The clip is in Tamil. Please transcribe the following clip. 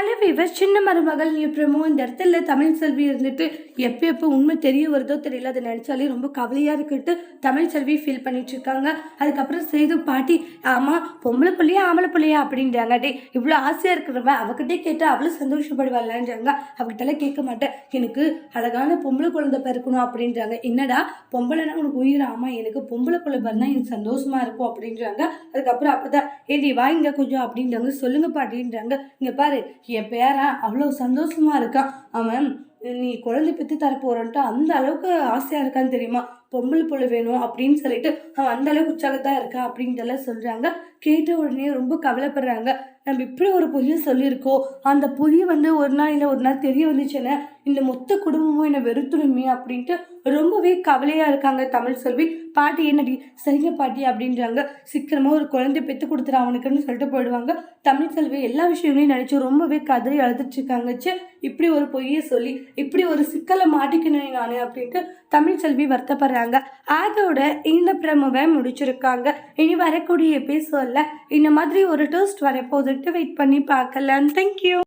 ஹலோ வீவர் சின்ன மருமகள் எப்பறமோ இந்த இடத்துல தமிழ் செல்வி இருந்துட்டு எப்போ எப்போ உண்மை தெரிய வருதோ தெரியல அதை நினச்சாலே ரொம்ப கவலையாக இருக்கிட்டு தமிழ் செல்வி ஃபீல் பண்ணிட்டு இருக்காங்க. அதுக்கப்புறம் சேது பாட்டி ஆமாம் பொம்பளை பிள்ளையா ஆம்பளை பிள்ளையா? அப்படின்றாங்க. டே இவ்வளோ ஆசையாக இருக்கிறவ அவகிட்டே கேட்டால் அவ்வளோ சந்தோஷப்படுவாள்ன்றாங்க. அவகிட்டலாம் கேட்க மாட்டேன். எனக்கு அழகான பொம்பளை குழந்தை பிறக்கணும் அப்படின்றாங்க. என்னடா பொம்பளைனா உனக்கு உயிர்? ஆமாம் எனக்கு பொம்பளை பிள்ளை பிறந்தா எனக்கு சந்தோஷமாக இருக்கும் அப்படின்றாங்க. அதுக்கப்புறம் அப்பதான் ஏடி வாங்க கொஞ்சம் அப்படின்றாங்க. சொல்லுங்க பாட்டின்றாங்க. இங்கே பாரு என் பேரன் அவ்வளோ சந்தோஷமா இருக்கான் அவன் நீ குழந்தை பெற்று தரப்போறன்ட்டு அந்த அளவுக்கு ஆசையாக இருக்கான்னு தெரியுமா? பொம்பளை புள்ள வேணும்? அப்படின்னு சொல்லிட்டு அவன் அந்த அளவுக்கு உற்சாகத்தான் இருக்கான் அப்படின்ட்டுலாம் சொல்கிறாங்க கேட்ட உடனே ரொம்ப கவலைப்படுறாங்க. நம்ம இப்படி ஒரு பொய்யை சொல்லியிருக்கோம். அந்த பொய் வந்து ஒரு நாள் இல்லை ஒரு நாள் தெரிய வந்துச்சுன்னா இந்த மொத்த குடும்பமும் என்னை வெறுத்துருமே அப்படின்ட்டு ரொம்பவே கவலையாக இருக்காங்க தமிழ் செல்வி. பாட்டி என்னடி? சரிங்க பாட்டி அப்படின்றாங்க. சீக்கிரமாக ஒரு குழந்தை பெற்று கொடுத்துரு அவனுக்குன்னு சொல்லிட்டு போயிடுவாங்க. தமிழ் செல்வி எல்லா விஷயங்களையும் நினச்சி ரொம்பவே கதறி அழுதுட்டு இருக்காங்க. இப்படி ஒரு பொய்யை சொல்லி இப்படி ஒரு சிக்கலை மாட்டிக்கணும் நான் அப்படின்ட்டு தமிழ் செல்வி வருத்தப்படுறாங்க. அதோட இந்த பிரமுவை முடிச்சிருக்காங்க. இனி வரக்கூடிய எபிசோடில் இந்த மாதிரி ஒரு டோஸ்ட் வரப்போதுட்டு வெயிட் பண்ணி பார்க்கலாம். தேங்க்யூ